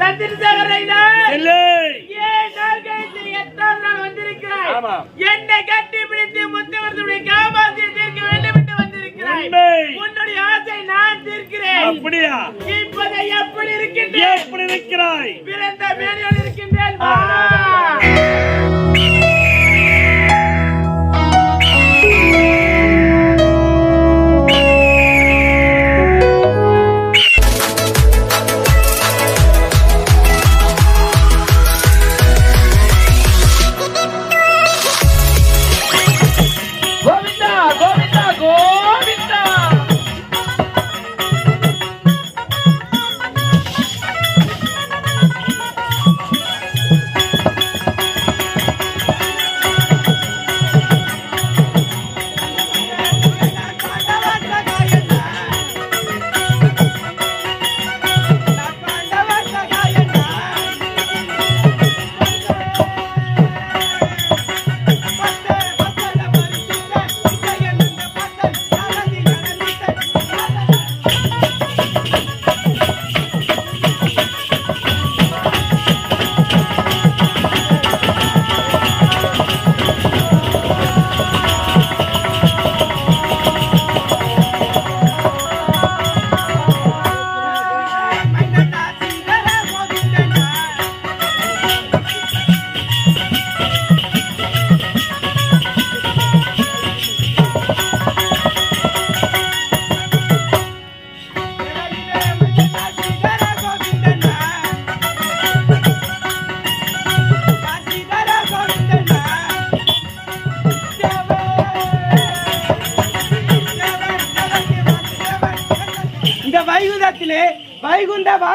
சந்திரசேகர் எட்டாவது நாள் வந்திருக்கிறாய். என்னை கட்டி பிடித்து முத்தவர்களுடைய காமாசியை தீர்க்க வேண்டும் என்று வந்திருக்கிறாய். உன்னுடைய ஆசை நான் தீர்க்கிறேன். அப்படியா? இப்போதை எப்படி இருக்கின்றேன்? எப்படி இருக்கிறாய் பிறந்த மேனியோடு இருக்கின்றேன்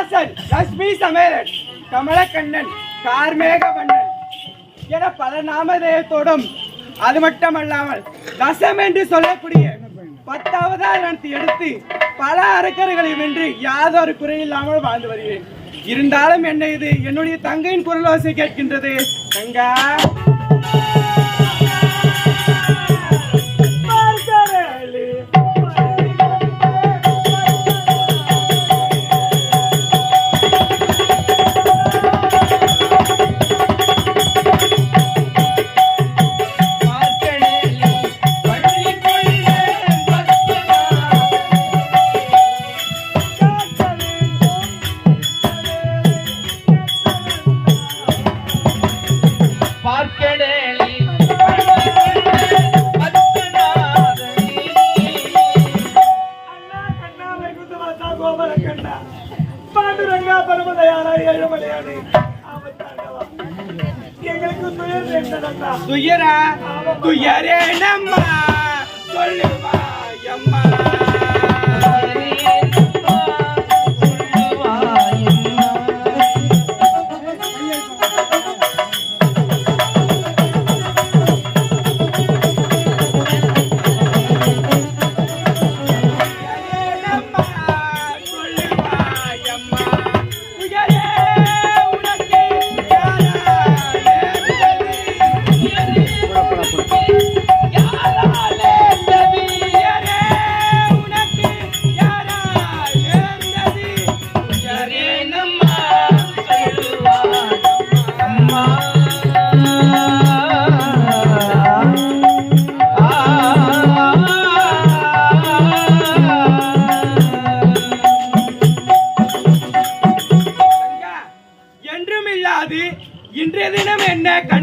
வாசன் லட்சுமி சமேரன் கமலக்கண்ணன் கார்மேகவண்ணன் என பல நாமதேயத்தோடும் அது மட்டுமல்லாமல் தசம் என்று சொல்லக்கூடிய பத்தாவது நடத்தி எடுத்து பல அரக்கர்களை வென்று யாதொரு குறையில்லாமல் வாழ்ந்து வருகிறேன். இருந்தாலும் என்ன இது? என்னுடைய தங்கையின் குரலோசை கேட்கின்றது. தங்கா!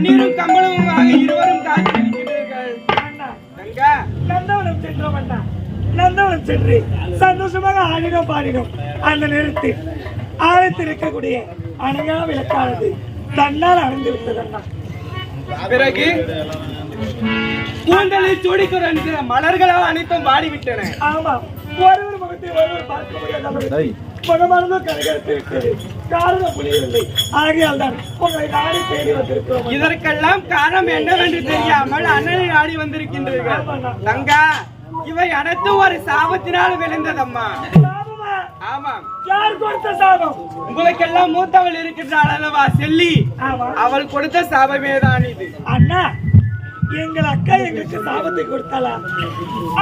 என்ன கண்ணீரும் கம்பளமுமாக இருவரும் நந்தவனம் சென்றோம் அண்ணா. நந்தவனம் சென்று சந்தோஷமாக ஆடினோம் பாடினோம். அந்த நேரத்தில் ஆழத்தில் இருக்கக்கூடிய அணையா விளக்கானது தன்னால் அணைந்து விட்டது அண்ணா. பிறகு கூந்தலில் சூடிக்கிற மலர்களோ அனைத்தும் வாடிவிட்டன. ஆமா ஒருவர் முகத்தை ஒருவர் பார்க்க முடியாத காரணம் புரியவில்லை. ஆகையால் தான் உங்களை நாடி தேடி வந்திருக்கிறோம். இதற்கெல்லாம் காரணம் என்னவென்று தெரியாமல் அண்ணனை நாடி வந்திருக்கின்றீர்கள். தங்கா இவை அனைத்தும் ஒரு சாபத்தினால் விளைந்ததம்மா சாபமா? ஆமாம். யார் கொடுத்த சாபம்? உங்களுக்கெல்லாம் மூத்தவள் இருக்கின்றாள் அல்லவா செல்லி? அவள் கொடுத்த சாபமே தான் இது. அண்ணா எங்கள் அக்கா எங்களுக்கு சாபத்தை கொடுத்தாளா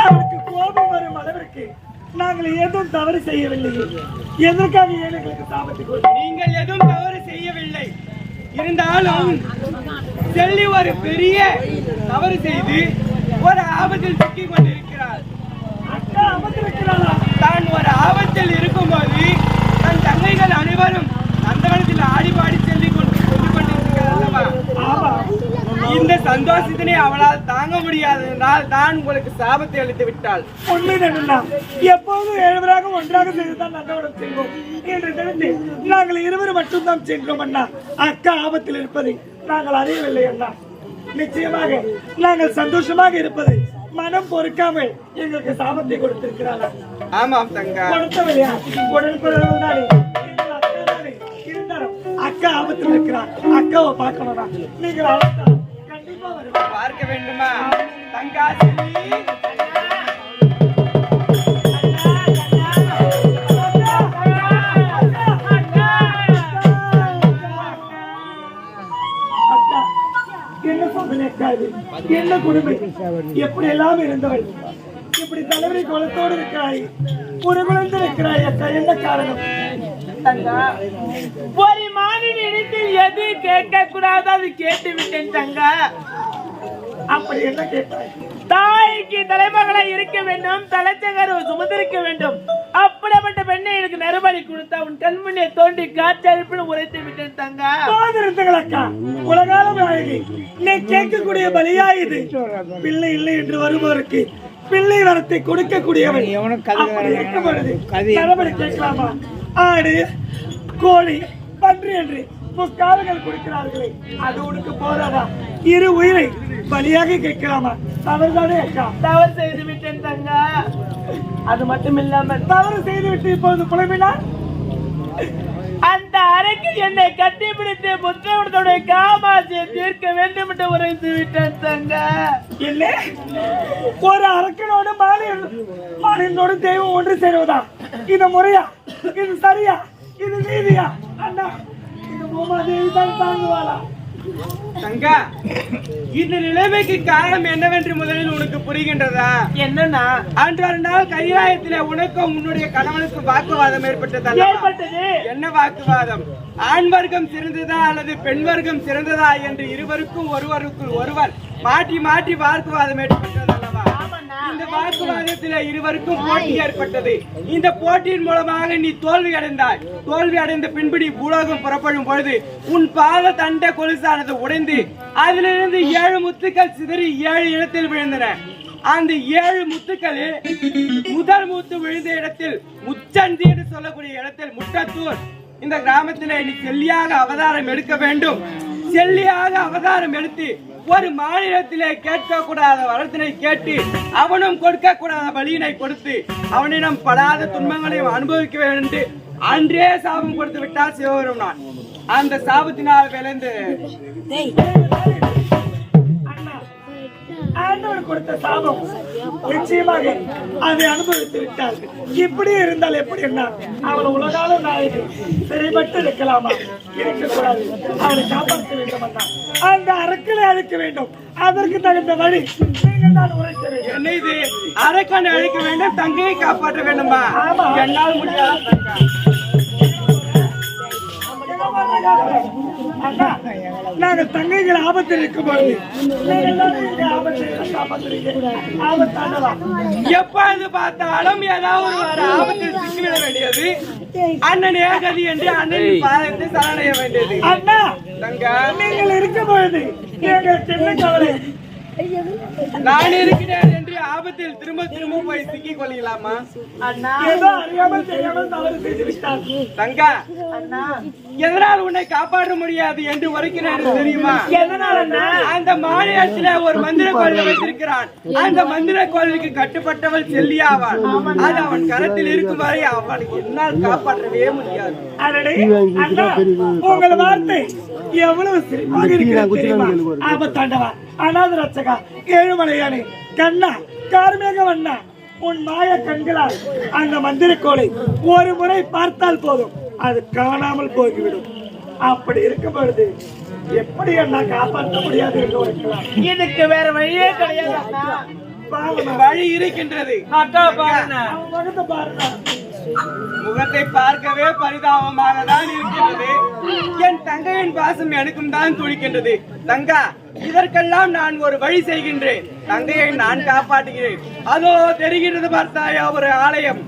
அவளுக்கு கோபம் வரும் அளவிற்கு நாங்கள் ஏதும் தவறு செய்யவில்லை. எதற்காக ஏன் எங்களுக்கு சாபத்தை கொடுத்தீங்க நீங்கள் எதுவும் முடியவில்லை இருந்தாலும் செல்லி ஒரு பெரிய தவறு செய்து ஒரு ஆபத்தில் சிக்கிக் கொண்டிருக்கிறார். அக்கா அமர்ந்திருக்கிறாளா? தான் ஒரு ஆபத்தில் இருக்கும்போது தன் தங்கைகள் அனைவரும் நந்தவனத்தில் ஆடி பாடி செல்லி கொண்டு கொண்டிருக்கிறார் அல்லவா? ஆமா. இந்த சந்தோஷத்தினை அவளால் தாங்க முடியாததனால் தான் உங்களுக்கு சாபத்தை அளித்து விட்டாள். உண்மைதான் அண்ணா. எப்போதும் ஏழுவராக ஒன்றாக செய்துதான் நந்தவனம் செல்வோம். என்று தெரிந்து நாங்கள் இருவரும் மட்டும்தான் சென்றோம் அண்ணா. அக்கா ஆபத்தில் இருப்பதை நாங்கள் அறியவில்லை அண்ணா. நிச்சயமாக நாங்கள் சந்தோஷமாக இருப்பது மனம் பொறுக்காமல் எங்களுக்கு சாபத்தை கொடுத்திருக்கிறாரா ஆமாம் தங்கா. கொடுத்தவில்லையா? உடன்பிறந்தாலே அக்கா ஆபத்தில் இருக்கிறார் அக்காவை பார்க்கணும்னா நீங்கள் பார்க்க வேண்டுமா? தங்கா செல்லி அக்கா, என்ன சோதனை அக்கா இது? என்ன கொடுமை? எப்படி எல்லாம் இருந்தவள்? இப்படி தலைவரை குலத்தோடு இருக்கிறாய். ஒரு குழந்தை இருக்கிறாய் அக்கா. என்ன காரணம்? தங்கா மானின் இடத்தில் எது கேட்க கூடாது அது கேட்டு விட்டேன் தங்கா. அப்படி என்ன கேட்டாய்? தாய்க்கு தலைமகளா இருக்க வேண்டும் தலைச்சங்கர் சுமந்திருக்க வேண்டும். அப்படிப்பட்ட பெண்ணை எனக்கு நறுபலி கொடுத்தா உன் கண்முன்னே தோண்டி காற்றழுப்பில் உரைத்து விட்டேன் தங்கா. சோதரத்துகள் அக்கா உலகாலம் அழகி நீ கேட்கக்கூடிய பலியா இது? பிள்ளை இல்லை என்று வருபவருக்கு பிள்ளை வரத்தை கொடுக்கக்கூடியவன். இருக்கும் பொழுது நடவடி கேட்கலாமா? ஆடு கோழி பன்றி என்று முக்காலங்கள் கொடுக்கிறார்களே அது உனக்கு போதாதா? இரு உயிரை பலியாக கேட்கலாமா? தவறுதானே அக்கா? தவறு செய்து விட்டேன் தங்கா. அது மட்டும் இல்லாமல் தவறு செய்துவிட்டு இப்போது புலம்பினார் அந்த அறைக்கு என்னை கட்டிப்பிடித்து புத்தகத்துடைய காமாசியை தீர்க்க வேண்டும் என்று உரைத்து விட்டேன் தங்கா. இல்ல ஒரு அரக்கனோடு மானியன் மானியனோடு தெய்வம் ஒன்று சேருவதா? இது முறையா? இது சரியா? இது நீதியா? பூமாதேவி தான் தாங்குவாளா? தங்கா இந்த நிலைமைக்கு காரணம் என்னவென்று முதலில் உனக்கு புரிகின்றதா? என்னன்னா அன்று ஒரு நாள் உனக்கும் உன்னுடைய கணவனுக்கும் வாக்குவாதம் ஏற்பட்டது ஏற்பட்டது. என்ன வாக்குவாதம்? ஆண் வர்க்கம் சிறந்ததா அல்லது பெண் வர்க்கம் சிறந்ததா என்று இருவருக்கும் ஒருவருக்குள் ஒருவர் மாற்றி மாற்றி வாக்குவாதம் ஏற்பட்டது. இந்த வாக்குவாதத்தில் இருவருக்கும் போட்டி ஏற்பட்டது. இந்த போட்டியின் மூலமாக நீ தோல்வி அடைந்தாய். தோல்வி அடைந்த பின்பு நீ பூலோகம் புறப்படும் பொழுது உன் பாத தண்ட கொலுசானது உடைந்து அதிலிருந்து ஏழு முத்துக்கள் சிதறி ஏழு இடத்தில் விழுந்தன. அந்த ஏழு முத்துக்களில் முதல் முத்து விழுந்த இடத்தில் முச்சந்தி என்று சொல்லக்கூடிய இடத்தில் முட்டத்தூர் இந்த கிராமத்திலே நீ செல்லியாக அவதாரம் எடுக்க வேண்டும். செல்லியாக அவதாரம் எடுத்து ஒரு மாநிலத்திலே கேட்கக்கூடாத வரத்தினை கேட்டு அவனும் கொடுக்கக்கூடாத வழியினை கொடுத்து அவனிடம் படாத துன்பங்களையும் அனுபவிக்க வேண்டும் என்று அன்றே சாபம் கொடுத்து விட்டார் சிவபெருமான். அந்த சாபத்தினால் விளைந்து ஆண்டவர் கொடுத்த சாபம். நிச்சயமாக அதை அனுபவித்து விட்டார் இப்படி இருந்தால் எப்படி என்ன? அவள் உலகால நாயகி சிறைப்பட்டு இருக்கலாமா இருக்கக்கூடாது. அவளை காப்பாற்ற வேண்டும் அந்த அரக்கலை அழைக்க வேண்டும். அதற்கு தகுந்த வழி என்ன இது? அரக்கனை அழிக்க வேண்டும் தங்கையை காப்பாற்ற வேண்டுமா. என்னால் முடியாது நாங்கள் தங்கைகள் ஆபத்தில் இருக்கும் பொழுது? எப்பொழுது பார்த்தாலும் ஏதாவது ஒரு ஆபத்தில் சிக்கிவிட வேண்டியது. அண்ணன் ஏகதி என்று அண்ணனின் பாதத்தை சரணடைய வேண்டியது. அண்ணா நீங்கள் இருக்கும் பொழுது என்ன கவலை நான் இருக்கிறேன் என்று ஆபத்தில் திரும்ப திரும்ப போய் சிக்கிக் கொள்ளலாமா தங்கா எதனால் உன்னை காப்பாற்ற முடியாது என்று உரைக்கிறேன் தெரியுமா? அந்த மாநிலத்தில ஒரு மந்திர கோயில் வைத்திருக்கிறான். அந்த மந்திர கோயிலுக்கு கட்டுப்பட்டவள் செல்லியாவாள் அது அவன் கரத்தில் இருக்கும் வரை அவளுக்கு என்னால் காப்பாற்றவே முடியாது. உங்கள் வார்த்தை எவ்வளவு சிறப்பாக இருக்கிறது தெரியுமா? ஆபத்தாண்டவா. அநாத ரட்சகா ஏழுமலையானே கண்ணா கார்மேக வண்ணா உன் மாய கண்களால் அந்த மந்திரக்கோளை ஒரு முறை பார்த்தால் போதும். அது காணாமல் போய்விடும். அப்படி இருக்கும் பொழுது எப்படி அண்ணா காப்பாற்ற முடியாது இதுக்கு வேற வழியே கிடையாது வழி இருக்கின்றது. அவன் முகத்தை பார்க்கவே பரிதாபமாக தான் இருக்கிறது என் தங்கையின் பாசம் எனக்கும் தான் துடிக்கின்றது. தங்கா இதற்கெல்லாம் நான் ஒரு வழி செய்கின்றேன். தங்கையை நான் காப்பாற்றுகிறேன். அதோ தெரிகிறது பார்த்தாயா ஒரு ஆலயம்.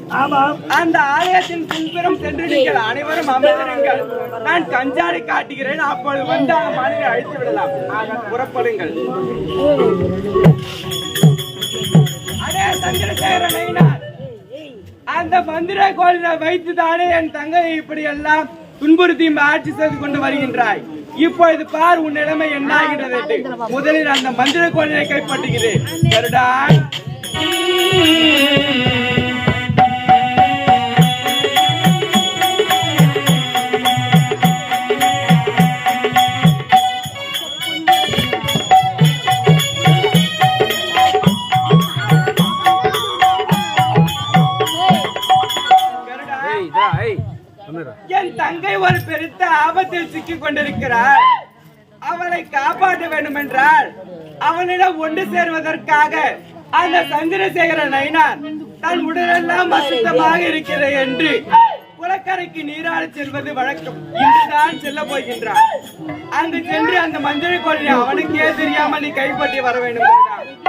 அந்த ஆலயத்தின் பின்புறம் சென்று நீங்கள் அனைவரும் அமர்ந்திருங்கள். நான் கஞ்சாடி காட்டுகிறேன். அப்பொழுது வந்து அந்த மனிதனை அழைத்து விடலாம். புறப்படுங்கள். அடே சந்திரசேகர நயினார் அந்த மந்திர கோயிலை வைத்து தானே என் தங்கையை இப்படி எல்லாம் துன்புறுத்தி ஆட்சி செய்து கொண்டு வருகின்றாய் இப்பொழுது பார் உன் நிலைமை என்னாகிறது என்று. முதலில் அந்த மந்திர கோயிலை கைப்பற்றுகிறேன் தங்கை ஒரு பெருத்த ஆபத்தில் சிக்கிக் கொண்டிருக்கிறாள் அவளை காப்பாற்ற வேண்டும் என்றால் அவனிடம் ஒன்று சேருவதற்காக அந்த சந்திரசேகர நயினார் தன் உடலெல்லாம் அசுத்தமாக இருக்கிறது என்று குளக்கரைக்கு நீராடி செல்வது வழக்கம் இன்றுதான் செல்ல போகின்றார். அங்கு சென்று அந்த மஞ்சள் கோழியை அவனுக்கே தெரியாமல் நீ கைப்பற்றி வர வேண்டும்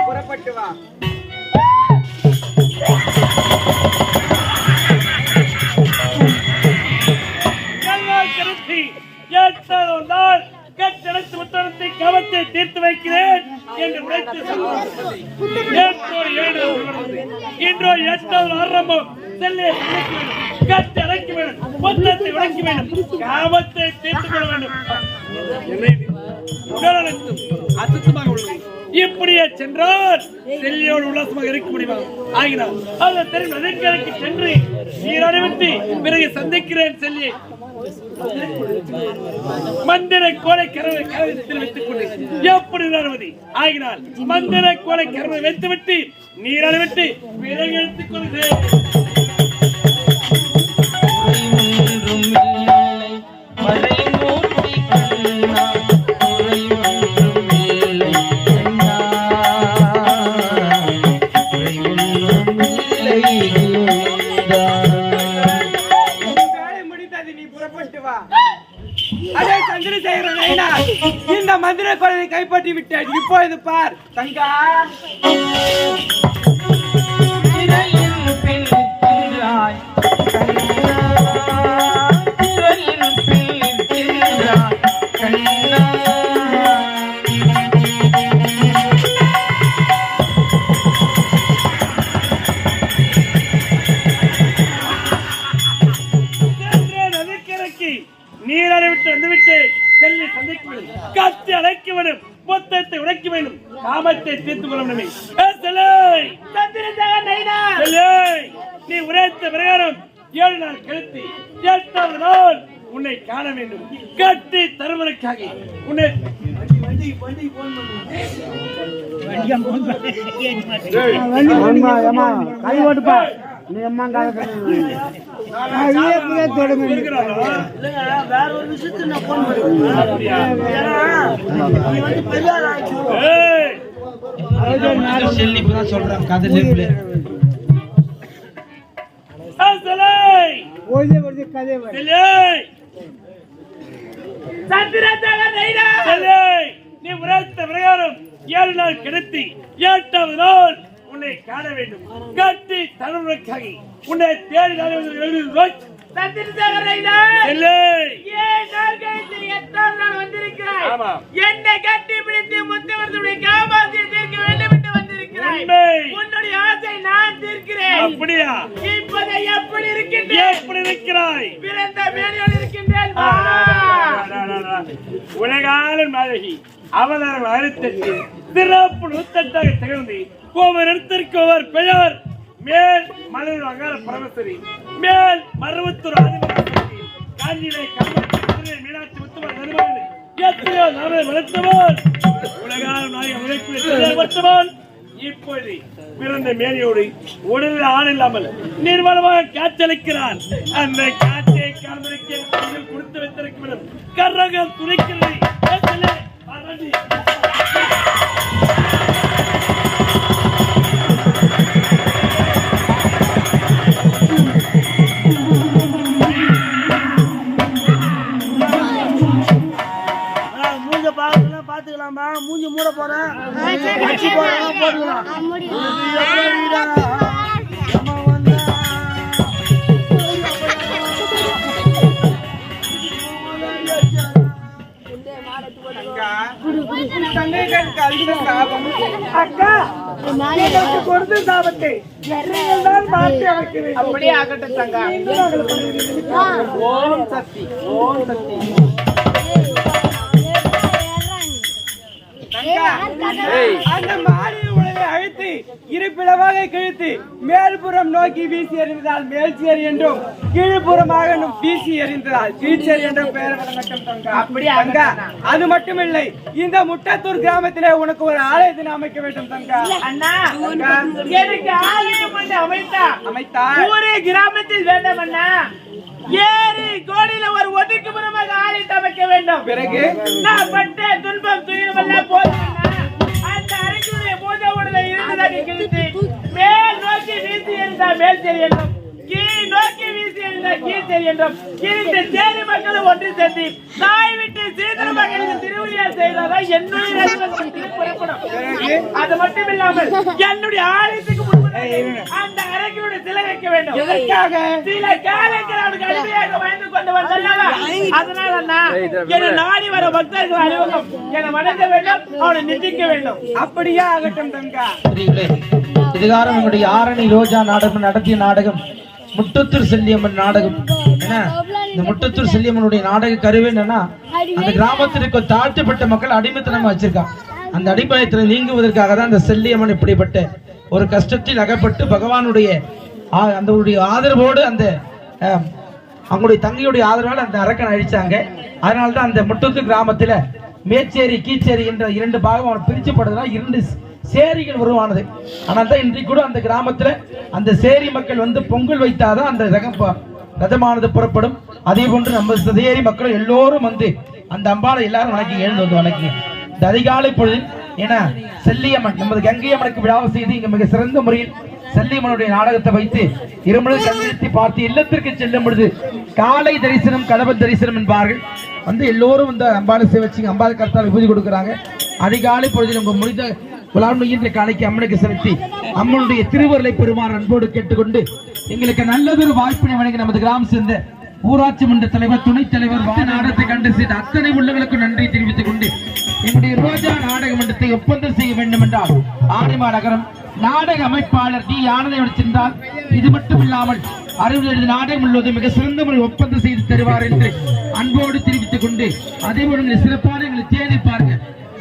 புறப்பட்டு வா. எத்தனை நாள் கட்டளத்து உத்தரத்தை கவத்தை தீர்த்து வைக்கிறேன் என்று உரைத்து ஏழு இன்றோ எட்டாவது ஆரம்பம். செல்லே கட்டு அடைக்க வேண்டும் மொத்தத்தை உடைக்க வேண்டும் காமத்தை தீர்த்து கொள்ள வேண்டும். என்ன அசுத்தமாக உள்ளது இப்படியே சென்றால் செல்லியோடு உல்லாசமாக இருக்க முடியுமா? தெரியும் சென்று நீராடி விட்டு பிறகு சந்திக்கிறேன் செல்லியை மந்திர கோலை கரவை கரவத்தில் வைத்துக் கொண்டு எப்படி அனுமதி ஆகினால் மந்திர கோலை கரவை வைத்து விட்டு நீர் விட்டு பிறகு எடுத்துக் கொள்கிறேன் பார் தங்கா சென்ற நீராடி விட்டு வந்துவிட்டு செல்லி சந்திக்க வேண்டும் கத்தி அழைக்க வேண்டும் மொத்தத்தை உடைக்க வேண்டும் காமத்தை தீர்த்து கொள்ள வேண்டும் ஏ செல்லை! சந்திரசேகர நயினார் செல்லை! நீ உரைத்த பிரகாரம் ஏழு நாள் கழித்து எட்டாவது நாள் உன்னை காண வேண்டும் கட்டி தருவதற்காக உன்னை கை ஓட்டுப்பா நீ அம்மா கால இருக்கிறாரா? வேற ஒரு விஷயத்துக்கு நான் போன் பண்ணுறேன் அப்படியா? நீ வந்து பெரியார் ஆச்சு ஏய்! ஏ செல்லை! கதை செல்லை! நீ உரைத்த பிரகாரம் ஏழு நாள் கிடைத்து எட்டாவது நாள் உன்னை காண வேண்டும் கட்டி தருவதற்காக உன்னை தேடி நாள் எழுதி சந்திரசேகர வந்திருக்கிறாய்? ஆமா. என்னை கட்டி பிடித்து முத்தவர்களுடைய காமாசியை தீர்க்க வேண்டும் என்று வந்திருக்கிறாய். உண்மை. உன்னுடைய ஆசை நான் தீர்க்கிறேன். அப்படியா? இப்போதை எப்படி இருக்கின்றேன்? எப்படி இருக்கிறாய்? பிறந்த மேனியோடு இருக்கின்றேன் வா. உலகாளன் மாதகி அவதாரம் அறுத்தட்டு சிறப்பு நூத்தட்டாக திகழ்ந்து ஒவ்வொரு இடத்திற்கு ஒவ்வொரு பெயர் மேல் மலர் அங்கார பரமேஸ்வரி. மேல் மருவத்தூர் ஆதிபராசக்தி. காஞ்சியிலே கல்வெட்டு மீனாட்சி முத்துமார் நடுவர்கள் எத்தனையோ நாமே வளர்த்தவன் உலகாளன் நாயகம் உழைப்பு வளர்த்தவன் இப்பொழுது பிறந்த மேனியோடு உடலில் ஆண் இல்லாமல் நிர்மலமாக அந்த காட்சியை காண்பதற்கு கொடுத்து வைத்திருக்க கரகம் துணைக்கிறது அக்கா எனக்கு கொடுத்து சாபத்தை அப்படியே ஆகட்டும் தங்கா. ஓம் சக்தி ஓம் சக்தி. அந்த மாடியில் உடலை அழுத்தி இருப்பிடமாக கிழித்து மேல்புறம் நோக்கி வீசி எறிந்ததால் மேல்ச்சேரி என்றும் கீழ்ப்புறமாக வீசி எறிந்ததால் கீழ்ச்சேரி என்றும் பெயர் அப்படியே? தங்கா அது மட்டுமில்லை. இந்த முட்டத்தூர் கிராமத்திலே உனக்கு ஒரு ஆலயத்தினை அமைக்க வேண்டும் தங்கா. அண்ணா எனக்கு ஆலயம் அமைத்தா அமைத்தார் ஊரே கிராமத்தில் வேண்டும் அண்ணா. ஏரி கோடியில ஒரு ஒதுக்குப்புறமாக ஆலயத்தை அமைக்க வேண்டும். பிறகு? நான் பட்ட துன்பம் துயரமெல்லாம் போதும். அந்த அறைக்குடைய பூஜை உடலை இருந்ததாக கிழித்து மேல் நோக்கி வீசி எறிந்தால் மேல் தெரியணும் கீழ் நோக்கி வீசி எறிந்தால் கீழ் தெரியணும் இந்த சேரி மக்கள் ஒன்று சேர்ந்து தாய் விட்டு சீதன மக்களுக்கு திருவிழியா செய்தாதான் என்னுடைய அது மட்டும் இல்லாமல் என்னுடைய ஆலயத்துக்கு அந்த வைக்க வேண்டும். எதற்காக? சில காலங்கள் அவனுக்கு அடிமையாக வாழ்ந்து கொண்டு வந்தல்லவா அதனால அண்ணா என்னை நாடி வர பக்தர்கள் அனைவரும் என்னை வணங்க வேண்டும் அவனை நிந்திக்க வேண்டும். அப்படியே ஆகட்டும் தங்கா பிரிவுகளே, இதுகாரம் எங்களுடைய ஆரணி ரோஜா நாடகம் நடத்திய நாடகம் முட்டத்தூர் செல்லியம்மன் நாடகம். என்ன? இந்த முட்டத்தூர் செல்லியம்மனுடைய நாடக கருவே என்னன்னா அந்த கிராமத்தில் இருக்க தாழ்த்தப்பட்ட மக்கள் அடிமைத்தனமா வச்சிருக்கான் அந்த அடிமையத்தில் நீங்குவதற்காக தான் அந்த செல்லியம்மன் இப்படிப்பட்ட ஒரு கஷ்டத்தில் அகப்பட்டு பகவானுடைய ஆ- அந்த ஆதரவோடு அந்த அவங்களுடைய தங்கையுடைய ஆதரவால் அந்த அரக்கனை அழிச்சாங்க. அதனால தான் அந்த முட்டத்தூர் கிராமத்தில் மேச்சேரி கீச்சேரி என்ற இரண்டு பாகம் அவன் இரண்டு சேரிகள் உருவானது. ஆனால் தான் இன்றைக்கு கூட அந்த கிராமத்தில் அந்த சேரி மக்கள் வந்து பொங்கல் வைத்தாதான் அந்த ரகம் ரதமானது புறப்படும். அதே போன்று நம்ம சேரி மக்கள் எல்லோரும் வந்து அந்த அம்பாளை எல்லாரும் வணக்கி எழுந்து வந்து வணக்கி இந்த அதிகாலை பொழுது ஏன்னா செல்லியம்மன் நமது கங்கையம்மனுக்கு விழாவை செய்து இங்கே மிக சிறந்த முறையில் செல்லிமனுடைய நாடகத்தை வைத்து இருமுறை கண்ணிறுத்தி பார்த்து இல்லத்திற்கு செல்லும் பொழுது காலை தரிசனம் கடவுள் தரிசனம் என்பார்கள். வந்து எல்லோரும் இந்த அம்பாலை வச்சு அம்பாள் கர்த்தால் பூஜை கொடுக்குறாங்க. அதிகாலை பொழுது நம்ம முடிந்த குலாமுகின்ற காலைக்கு அம்மனுக்கு செலுத்தி அம்மனுடைய திருவருளை பெறுமாறு அன்போடு கேட்டுக்கொண்டு எங்களுக்கு நல்லதொரு வாய்ப்பினை வழங்கி நமது கிராமம் சேர்ந்த ஊராட்சி மன்ற தலைவர் துணைத் தலைவர் நாடகத்தை கண்டு செய்த அத்தனை உள்ளங்களுக்கு நன்றி தெரிவித்துக் கொண்டு எங்களுடைய ரோஜா நாடக மன்றத்தை ஒப்பந்தம் செய்ய வேண்டும் என்றால் ஆடிமா நகரம் நாடக அமைப்பாளர் டி ஆனந்தை சென்றால் இது மட்டும் இல்லாமல் அறுபது நாடகம் முழுவதும் மிக சிறந்த முறை ஒப்பந்தம் செய்து தருவார் என்று அன்போடு தெரிவித்துக் கொண்டு அதே போல சிறப்பான எங்களை தேடி பாருங்க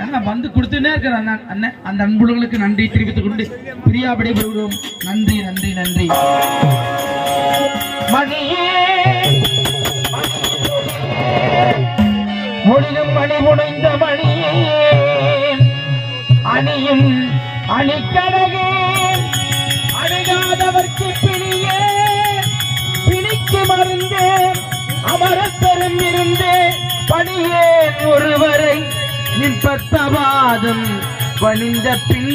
நான் வந்து கொடுத்துனே இருக்கிற அண்ணன் அண்ணன் அந்த அன்புகளுக்கு நன்றி தெரிவித்துக் கொண்டு பிரியா விடைபெறுகிறோம் நன்றி நன்றி நன்றி மணியே மொழியும் மணி முனைந்த மணி அணிக்கடகே அணுகாதவர்க்கு பிணியே பிணிக்கு மருந்தே அமரத்தரும் இருந்தே பணியே ஒருவரை நிற்பத்தவாதம் பணிந்த பின்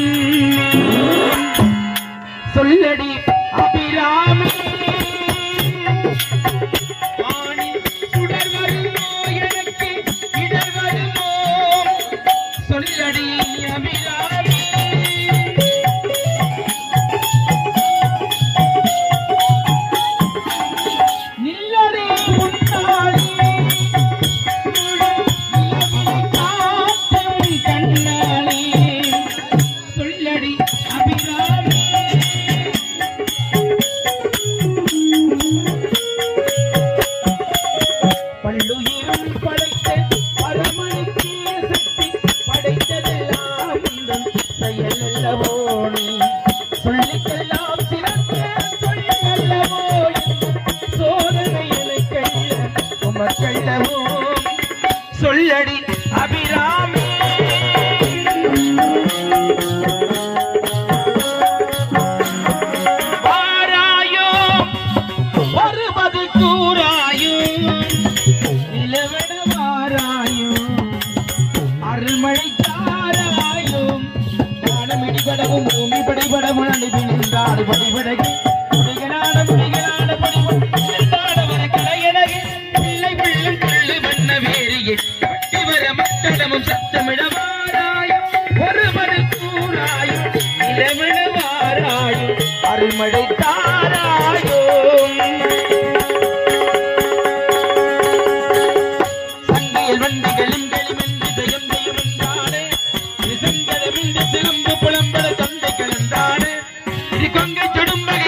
சொல்லடி அபிராமி. திருமடை தாராயோ சங்கையில் வண்டிகளும் கெளிமென்று ஜெயம் ஜெயம் என்றானே திருசங்கரமின்றி சிலம்பு புலம்பட தந்தை கிளந்தானே இது கொங்கை சுடும்பை